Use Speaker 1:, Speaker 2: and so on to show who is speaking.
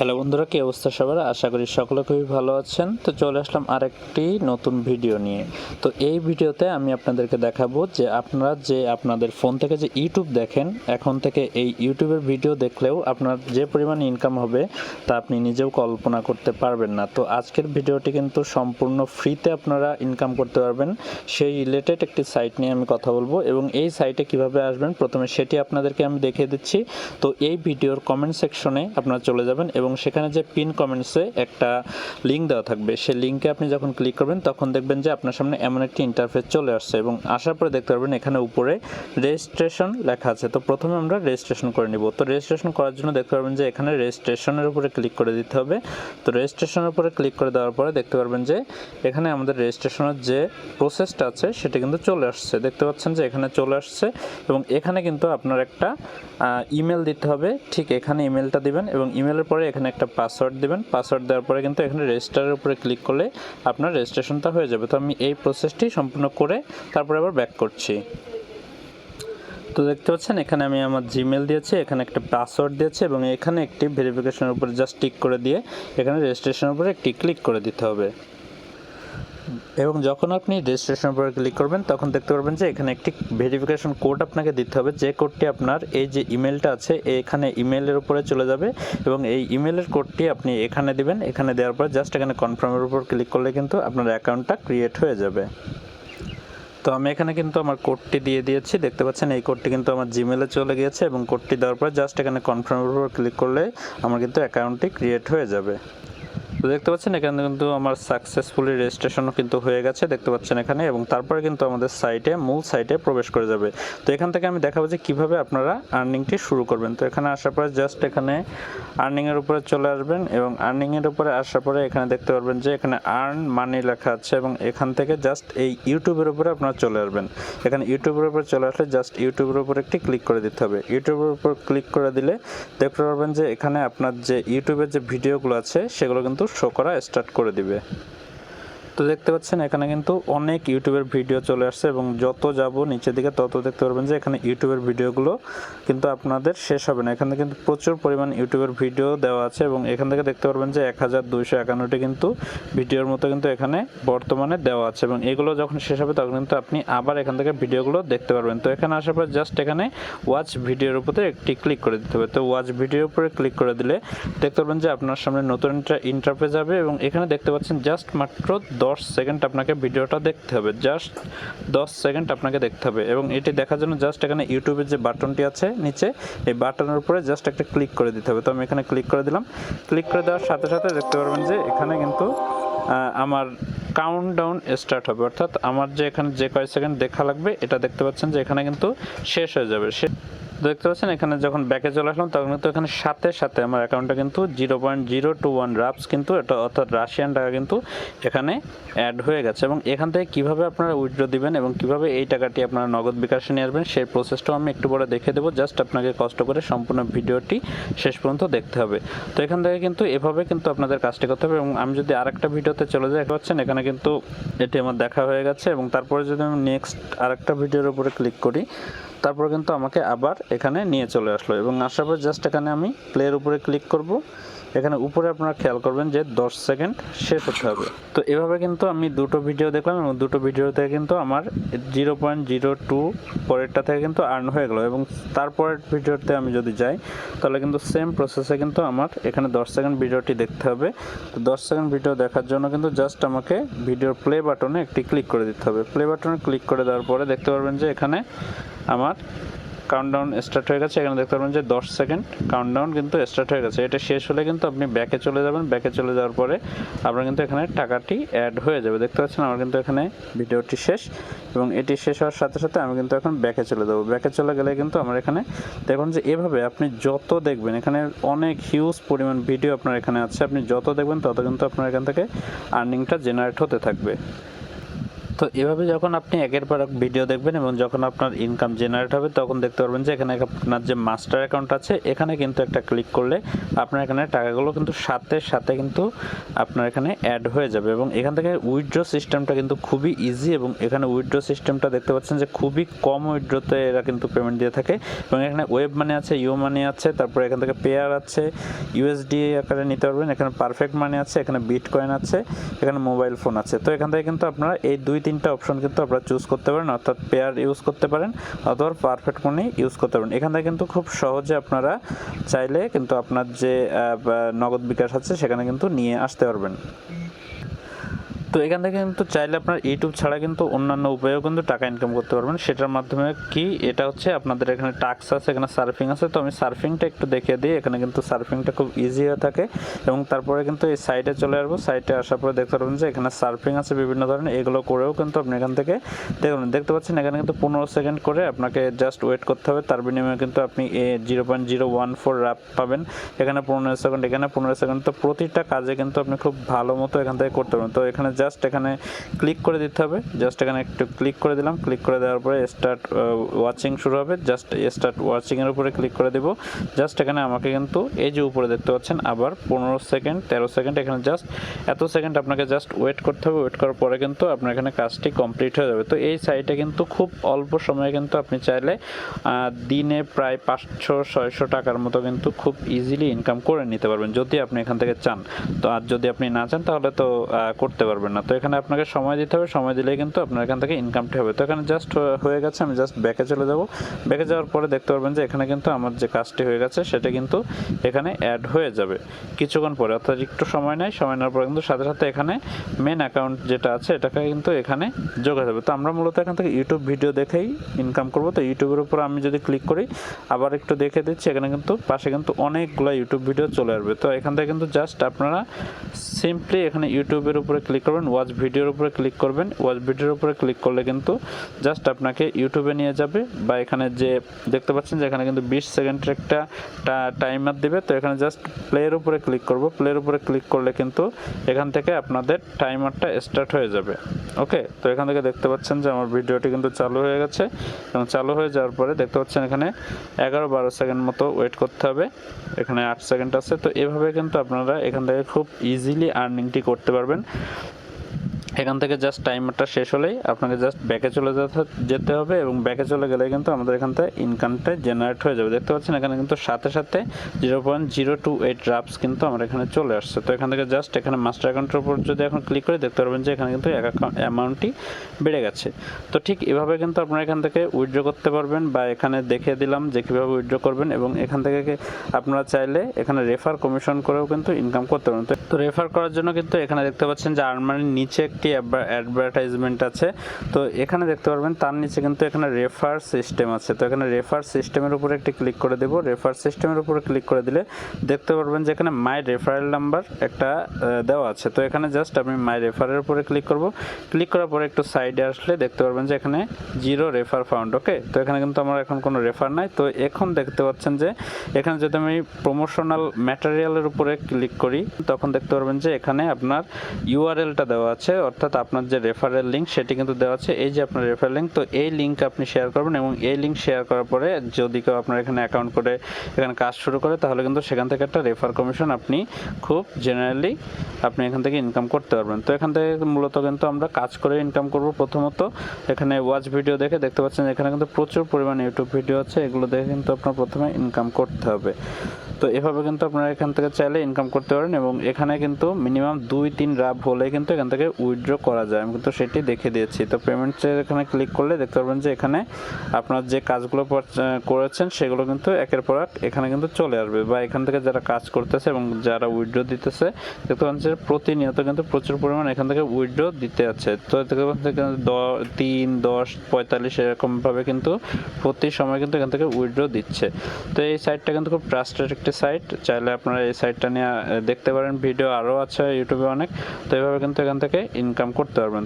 Speaker 1: Hello বন্ধুরা, কি অবস্থা সবার? আশা করি সকলে খুবই ভালো আছেন। তো চলে আসলাম আরেকটি নতুন ভিডিও নিয়ে। তো এই ভিডিওতে আমি আপনাদেরকে দেখাবো যে আপনারা যে আপনাদের ফোন থেকে যে ইউটিউব দেখেন, এখন থেকে এই ইউটিউবের ভিডিও দেখলেও আপনার যে পরিমাণ ইনকাম হবে, তা আপনি নিজেও কল্পনা করতে পারবেন না। তো আজকের ভিডিওটি কিন্তু সম্পূর্ণ ফ্রিতে আপনারা ইনকাম করতে পারবেন। সেই রিলেটেড একটি সাইট নিয়ে আমি কথা বলব এবং এই সাইটে কীভাবে আসবেন, প্রথমে সেটি আপনাদেরকে আমি দেখিয়ে দিচ্ছি। তো এই ভিডিওর কমেন্ট সেকশনে আপনারা চলে যাবেন এবং সেখানে যে পিন কমেন্টসে একটা লিঙ্ক দেওয়া থাকবে, সেই লিঙ্কে আপনি যখন ক্লিক করবেন, তখন দেখবেন যে আপনার সামনে এমন একটি ইন্টারফেস চলে আসছে এবং আসার পরে দেখতে পারবেন এখানে উপরে রেজিস্ট্রেশন লেখা আছে। তো প্রথমে আমরা রেজিস্ট্রেশন করে নিব। তো রেজিস্ট্রেশন করার জন্য দেখতে পারবেন যে এখানে রেজিস্ট্রেশনের উপরে ক্লিক করে দিতে হবে। তো রেজিস্ট্রেশনের উপরে ক্লিক করে দেওয়ার পরে দেখতে পারবেন যে এখানে আমাদের রেজিস্ট্রেশনের যে প্রসেসটা আছে, সেটা কিন্তু চলে আসছে। দেখতে পাচ্ছেন যে এখানে চলে আসছে এবং এখানে কিন্তু আপনার একটা ইমেল দিতে হবে। ঠিক এখানে ইমেলটা দিবেন এবং ইমেলের পরে এখানে একটা পাসওয়ার্ড দেবেন। পাসওয়ার্ড দেওয়ার পরে কিন্তু এখানে রেজিস্টারের উপরে ক্লিক করলে আপনার রেজিস্ট্রেশনটা হয়ে যাবে। তো আমি এই প্রসেসটি সম্পূর্ণ করে তারপরে আবার ব্যাক করছি। তো দেখতে পাচ্ছেন, এখানে আমি আমার জিমেল দিয়েছি, এখানে একটা পাসওয়ার্ড দিয়েছি এবং এখানে একটি ভেরিফিকেশনের উপরে জাস্ট টিক করে দিয়ে এখানে রেজিস্ট্রেশনের উপরে একটি ক্লিক করে দিতে হবে। এবং যখন আপনি রেজিস্ট্রেশন উপরে ক্লিক করবেন, তখন দেখতে পারবেন যে এখানে একটি ভেরিফিকেশন কোড আপনাকে দিতে হবে। যে কোডটি আপনার, এই যে ইমেলটা আছে, এখানে ইমেলের উপরে চলে যাবে এবং এই ইমেলের কোডটি আপনি এখানে দিবেন। এখানে দেওয়ার পর জাস্ট এখানে কনফার্মের উপর ক্লিক করলে কিন্তু আপনার অ্যাকাউন্টটা ক্রিয়েট হয়ে যাবে। তো আমি এখানে কিন্তু আমার কোডটি দিয়ে দিয়েছি। দেখতে পাচ্ছেন, এই কোডটি কিন্তু আমার জিমেলে চলে গিয়েছে এবং কোডটি দেওয়ার পর জাস্ট এখানে কনফার্মের উপর ক্লিক করলে আমার কিন্তু অ্যাকাউন্টটি ক্রিয়েট হয়ে যাবে। তো দেখতে পাচ্ছেন, এখানে কিন্তু আমার সাকসেসফুলি রেজিস্ট্রেশনও কিন্তু হয়ে গেছে, দেখতে পাচ্ছেন এখানে, এবং তারপরে কিন্তু আমাদের সাইটে মূল সাইটে প্রবেশ করে যাবে। তো এখান থেকে আমি দেখাবো যে কীভাবে আপনারা আর্নিংটি শুরু করবেন। তো এখানে আসার পরে জাস্ট এখানে আর্নিংয়ের উপরে চলে আসবেন, এবং আর্নিংয়ের উপরে আসার পরে এখানে দেখতে পারবেন যে এখানে আর্ন মানি লেখা আছে, এবং এখান থেকে জাস্ট এই ইউটিউবের উপরে আপনারা চলে আসবেন। এখানে ইউটিউবের উপরে চলে আসলে জাস্ট ইউটিউবের উপরে একটি ক্লিক করে দিতে হবে। ইউটিউবের উপর ক্লিক করে দিলে দেখতে পারবেন যে এখানে আপনার যে ইউটিউবের যে ভিডিওগুলো আছে, সেগুলো কিন্তু শো করা স্টার্ট করে দিবে। তো দেখতে পাচ্ছেন, এখানে কিন্তু অনেক ইউটিউবের ভিডিও চলে আসছে এবং যত যাব নিচের দিকে তত দেখতে পারবেন যে এখানে ইউটিউবের ভিডিওগুলো কিন্তু আপনাদের শেষ হবে না। এখানে কিন্তু প্রচুর পরিমাণ ইউটিউবের ভিডিও দেওয়া আছে এবং এখান থেকে দেখতে পারবেন যে এক হাজার দুইশো একান্নটি কিন্তু ভিডিওর মতো কিন্তু এখানে বর্তমানে দেওয়া আছে এবং এগুলো যখন শেষ হবে তখন কিন্তু আপনি আবার এখান থেকে ভিডিওগুলো দেখতে পারবেন। তো এখানে আসার পর জাস্ট এখানে ওয়াচ ভিডিওর উপরে একটি ক্লিক করে দিতে হবে। তো ওয়াচ ভিডিওর উপরে ক্লিক করে দিলে দেখতে পারবেন যে আপনার সামনে নতুন ইন্টারফেস যাবে এবং এখানে দেখতে পাচ্ছেন জাস্ট মাত্র দশ সেকেন্ড আপনাকে ভিডিওটা দেখতে হবে জাস্ট দশ সেকেন্ড আপনাকে দেখতে হবে এবং এটি দেখার জন্য জাস্ট এখানে ইউটিউবের যে বাটনটি আছে নিচে, এই বাটনের উপরে জাস্ট একটা ক্লিক করে দিতে হবে। তো আমি এখানে ক্লিক করে দিলাম। ক্লিক করে দেওয়ার সাথে সাথে দেখতে পারবেন যে এখানে কিন্তু আমার কাউন্ট ডাউন স্টার্ট হবে। অর্থাৎ আমার যে এখানে যে কয় সেকেন্ড দেখা লাগবে, এটা দেখতে পাচ্ছেন যে এখানে কিন্তু শেষ হয়ে যাবে। সে দেখতে পাচ্ছেন, এখানে যখন ব্যাকে চলে আসলাম, তখন কিন্তু এখানে সাথে সাথে আমার অ্যাকাউন্টটা কিন্তু zero point zero two one raps কিন্তু এটা অর্থাৎ রাশিয়ান টাকা কিন্তু এখানে অ্যাড হয়ে গেছে। এবং এখান থেকে কীভাবে আপনারা উইথড্র দিবেন এবং কীভাবে এই টাকাটি আপনারা নগদ বিকাশে নিয়ে আসবেন, সেই প্রসেসটাও আমি একটু পরে দেখে দেবো। জাস্ট আপনাকে কষ্ট করে সম্পূর্ণ ভিডিওটি শেষ পর্যন্ত দেখতে হবে। তো এখান থেকে কিন্তু এভাবে কিন্তু আপনাদের কাজটি করতে হবে। এবং আমি যদি আরেকটা ভিডিওতে চলে যাই পাচ্ছেন, এখানে কিন্তু এটি আমার দেখা হয়ে গেছে। এবং তারপরে যদি আমি নেক্সট আরেকটা ভিডিওর উপরে ক্লিক করি তারপর কিন্তু আমাকে আবার এখানে নিয়ে চলে আসলো এবং আসার পর জাস্ট এখানে আমি প্লের উপরে ক্লিক করব। এখানে উপরে আপনারা খেয়াল করবেন যে দশ সেকেন্ড শেষ হতে হবে। তো এভাবে কিন্তু আমি দুটো ভিডিও দেখলাম এবং দুটো ভিডিও থেকে কিন্তু আমার জিরো পয়েন্ট জিরো টু পরেরটা থেকে কিন্তু আর্ন হয়ে গেলো এবং তারপরের ভিডিওতে আমি যদি যাই, তাহলে কিন্তু সেম প্রসেসে কিন্তু আমার এখানে দশ সেকেন্ড ভিডিওটি দেখতে হবে। তো দশ সেকেন্ড ভিডিও দেখার জন্য কিন্তু জাস্ট আমাকে ভিডিওর প্লে বাটনে একটি ক্লিক করে দিতে হবে। প্লে বাটনে ক্লিক করে দেওয়ার পরে দেখতে পারবেন যে এখানে আমার কাউন্টডাউন স্টার্ট হয়ে গেছে, এখানে দেখতে পারবেন যে দশ সেকেন্ড কাউন্টডাউন কিন্তু স্টার্ট হয়ে গেছে। এটা শেষ হলে কিন্তু আপনি ব্যাকে চলে যাবেন ব্যাকে চলে যাওয়ার পরে আপনার কিন্তু এখানে টাকাটি অ্যাড হয়ে যাবে। দেখতে পাচ্ছেন আমার কিন্তু এখানে ভিডিওটি শেষ এবং এটি শেষ হওয়ার সাথে সাথে আমি কিন্তু এখন ব্যাকে চলে যাব। ব্যাকে চলে গেলে কিন্তু আমার এখানে দেখুন যে এভাবে আপনি যত দেখবেন, এখানে অনেক হিউজ পরিমাণ ভিডিও আপনার এখানে আছে। আপনি যত দেখবেন তত কিন্তু আপনার এখান থেকে আর্নিংটা জেনারেট হতে থাকবে। তো এভাবে যখন আপনি একের পর এক ভিডিও দেখবেন এবং যখন আপনার ইনকাম জেনারেট হবে, তখন দেখতে পারবেন যে এখানে আপনার যে মাস্টার অ্যাকাউন্ট আছে, এখানে কিন্তু একটা ক্লিক করলে আপনার এখানে টাকাগুলো কিন্তু সাথে সাথে কিন্তু আপনার এখানে অ্যাড হয়ে যাবে এবং এখান থেকে উইথড্র সিস্টেমটা কিন্তু খুবই ইজি এবং এখানে উইথড্র সিস্টেমটা দেখতে পাচ্ছেন যে খুবই কম উইথড্রতে এরা কিন্তু পেমেন্ট দিয়ে থাকে এবং এখানে ওয়েব মানি আছে ইউ মানি আছে, তারপরে এখান থেকে পেয়ার আছে ইউএসডি আকারে নিতে পারবেন, এখানে পারফেক্ট মানি আছে, এখানে বিট কয়েন আছে, এখানে মোবাইল ফোন আছে। তো এখান থেকে কিন্তু আপনারা এই দুই তিনটা অপশন কিন্তু আপনারা চুজ করতে পারেন, অর্থাৎ পেয়ার ইউজ করতে পারেন, অথবা পারফেক্ট মানি ইউজ করতে পারেন। এখান থেকে কিন্তু খুব সহজে আপনারা চাইলে কিন্তু আপনার যে নগদ বিকাশ আছে, সেখানে কিন্তু নিয়ে আসতে পারবেন। তো এখান থেকে কিন্তু চাইলে আপনার ইউটিউব ছাড়া কিন্তু অন্যান্য উপায়েও কিন্তু টাকা ইনকাম করতে পারবেন। সেটার মাধ্যমে কি? এটা হচ্ছে আপনাদের এখানে টাক্স আছে, এখানে সার্ফিং আছে। তো আমি সার্ফিংটা একটু দেখিয়ে দিই। এখানে কিন্তু সার্ফিংটা খুব ইজি হয়ে থাকে এবং তারপরে কিন্তু এই সাইটে চলে আসব। সাইটে আসার পরে দেখতে পারবেন যে এখানে সার্ফিং আছে বিভিন্ন ধরনের। এগুলো করেও কিন্তু আপনি এখান থেকে দেখুন দেখতে পাচ্ছেন এখানে কিন্তু পনেরো সেকেন্ড করে আপনাকে জাস্ট ওয়েট করতে হবে। তার বিনিময়ে কিন্তু আপনি A zero point zero one four rap পাবেন। এখানে পনেরো সেকেন্ড এখানে পনেরো সেকেন্ড তো প্রতিটা কাজে কিন্তু আপনি খুব ভালো মতো এখান থেকে করতে পারবেন। তো এখানে জাস্ট এখানে ক্লিক করে দিতে হবে। জাস্ট এখানে একটু ক্লিক করে দিলাম। ক্লিক করে দেওয়ার পরে স্টার্ট ওয়াচিং শুরু হবে। জাস্ট স্টার্ট ওয়াচিংয়ের উপরে ক্লিক করে দেবো। জাস্ট এখানে আমাকে কিন্তু এই যে উপরে দেখতে পাচ্ছেন, আবার পনেরো সেকেন্ড, তেরো সেকেন্ড, এখানে জাস্ট এত সেকেন্ড আপনাকে জাস্ট ওয়েট করতে হবে। ওয়েট করার পরে কিন্তু আপনার এখানে কাজটি কমপ্লিট হয়ে যাবে। তো এই সাইটে কিন্তু খুব অল্প সময়ে কিন্তু আপনি চাইলে দিনে প্রায় পাঁচশো, ছয়শো টাকার মতো কিন্তু খুব ইজিলি ইনকাম করে নিতে পারবেন, যদি আপনি এখান থেকে চান। তো আর যদি আপনি না চান তাহলে তো করতে পারবেন না। তো এখানে আপনাকে সময় দিতে হবে, সময় দিলেই কিন্তু আপনার এখান থেকে ইনকামটি হবে। তো এখানে জাস্ট হয়ে গেছে, আমি জাস্ট ব্যাকে চলে যাব। ব্যাকে যাওয়ার পরে দেখতে পারবেন যে এখানে কিন্তু আমার যে কাজটি হয়ে গেছে, সেটা কিন্তু এখানে অ্যাড হয়ে যাবে। কিছুক্ষণ পরে, অর্থাৎ একটু সময় নেয় সময় নেওয়ার পরে কিন্তু সাথে সাথে এখানে মেন অ্যাকাউন্ট যেটা আছে, এটাকে কিন্তু এখানে যোগ হয়ে যাবে তো আমরা মূলত এখান থেকে ইউটিউব ভিডিও দেখেই ইনকাম করব। তো ইউটিউবের উপর আমি যদি ক্লিক করি, আবার একটু দেখে দিচ্ছি, এখানে কিন্তু পাশে কিন্তু অনেকগুলো ইউটিউব ভিডিও চলে আসবে। তো এখান থেকে কিন্তু জাস্ট আপনারা সিম্পলি এখানে ইউটিউবের উপরে ক্লিক করবেন। ওয়াচ ভিডিওর উপরে ক্লিক করবেন। ওয়াচ ভিডিওর উপরে ক্লিক করলে কিন্তু জাস্ট আপনাকে ইউটিউবে নিয়ে যাবে বা এখানে যে দেখতে পাচ্ছেন যে এখানে কিন্তু বিশ সেকেন্ডের একটা টাইমার দেবে। তো এখানে জাস্ট প্লের উপরে ক্লিক করব। প্লের উপরে ক্লিক করলে কিন্তু এখান থেকে আপনাদের টাইমারটা স্টার্ট হয়ে যাবে। ওকে তো এখান থেকে দেখতে পাচ্ছেন যে আমার ভিডিওটি কিন্তু চালু হয়ে গেছে এবং চালু হয়ে যাওয়ার পরে দেখতে পাচ্ছেন এখানে এগারো বারো সেকেন্ড মতো ওয়েট করতে হবে। এখানে আট সেকেন্ড আছে। তো এভাবে কিন্তু আপনারা এখান থেকে খুব ইজিলি আর্নিংটি করতে পারবেন। এখান থেকে জাস্ট টাইমারটা শেষ হলেই আপনাকে জাস্ট ব্যাকে চলে যেতে- হবে এবং ব্যাকে চলে গেলে কিন্তু আমাদের এখান থেকে ইনকামটা জেনারেট হয়ে যাবে। দেখতে পাচ্ছেন এখানে কিন্তু সাথে সাথে zero point zero two eight রাপস কিন্তু আমার এখানে চলে আসছে। তো এখান থেকে জাস্ট এখানে মাস্টার অ্যাকাউন্টের উপর যদি এখন ক্লিক করে, দেখতে পারবেন যে এখানে কিন্তু এক অ্যামাউন্টটি বেড়ে গেছে। তো ঠিক এভাবে কিন্তু আপনারা এখান থেকে উইথড্র করতে পারবেন বা এখানে দেখে দিলাম যে কীভাবে উইথড্র করবেন এবং এখান থেকে আপনারা চাইলে এখানে রেফার কমিশন করেও কিন্তু ইনকাম করতে পারবেন। তো- তো রেফার করার জন্য কিন্তু এখানে দেখতে পাচ্ছেন যে আর্মানির নিচে একটি অ্যাডভার্টাইজমেন্ট আছে? তো এখানে দেখতে পারবেন, তার নিচে কিন্তু এখানে রেফার সিস্টেম আছে। তো এখানে রেফার সিস্টেমের উপরে একটি ক্লিক করে দেবো। রেফার সিস্টেমের উপরে ক্লিক করে দিলে দেখতে পারবেন যে এখানে মাই রেফারেল নাম্বার একটা দেওয়া আছে। তো এখানে জাস্ট আমি মাই রেফারের উপরে ক্লিক করব। ক্লিক করার পরে একটু সাইডে আসলে দেখতে পারবেন যে এখানে জিরো রেফার ফাউন্ড ওকে তো এখানে কিন্তু আমার এখন কোনো রেফার নাই। তো এখন দেখতে পাচ্ছেন যে এখানে যদি আমি প্রমোশনাল ম্যাটেরিয়ালের উপরে ক্লিক করি, তখন দেখতে পারবেন যে এখানে আপনার ইউআরএলটা দেওয়া আছে। অর্থাৎ আপনার যে রেফারেল লিঙ্ক সেটি কিন্তু দেওয়া আছে। এই যে আপনার রেফারেল লিঙ্ক তো এই লিঙ্ক আপনি শেয়ার করবেন এবং এই লিঙ্ক শেয়ার করার পরে যদি কেউ আপনার এখানে অ্যাকাউন্ট করে এখানে কাজ শুরু করে, তাহলে কিন্তু সেখান থেকে একটা রেফার কমিশন আপনি খুব জেনারেলি আপনি এখান থেকে ইনকাম করতে পারবেন। তো এখান থেকে মূলত কিন্তু আমরা কাজ করে ইনকাম করব প্রথমত। এখানে ওয়াচ ভিডিও দেখে দেখতে পাচ্ছেন এখানে কিন্তু প্রচুর পরিমাণে ইউটিউব ভিডিও আছে, এগুলো দেখে কিন্তু আপনার প্রথমে ইনকাম করতে হবে। তো এভাবে কিন্তু আপনারা এখান থেকে চাইলে ইনকাম করতে পারেন এবং এখানে কিন্তু মিনিমাম দুই, তিন রাব হলে কিন্তু এখান থেকে উইথড্র করা যায়। আমি কিন্তু সেটি দেখে দিয়েছি। তো পেমেন্টের এখানে ক্লিক করলে দেখতে পারবেন যে এখানে আপনার যে কাজগুলো করেছেন সেগুলো কিন্তু একের পর এক এখানে কিন্তু চলে আসবে বা এখান থেকে যারা কাজ করতেছে এবং যারা উইথড্র দিতেছে, দেখতে পাচ্ছেন যে প্রতিনিয়ত কিন্তু প্রচুর পরিমাণ এখান থেকে উইথড্র দিতে আছে। তো দেখতে পাচ্ছেন তিন, দশ, পঁয়তাল্লিশ এরকমভাবে কিন্তু প্রতি সময় কিন্তু এখান থেকে উইথড্র দিচ্ছে। তো এই সাইটটা কিন্তু খুব ট্রাস্টেড একটি সাইট চাইলে আপনারা এই সাইটটা নিয়ে দেখতে পারেন। ভিডিও আরও আছে ইউটিউবে অনেক। তো এইভাবে কিন্তু এখান থেকে ইনকাম করতে পারবেন।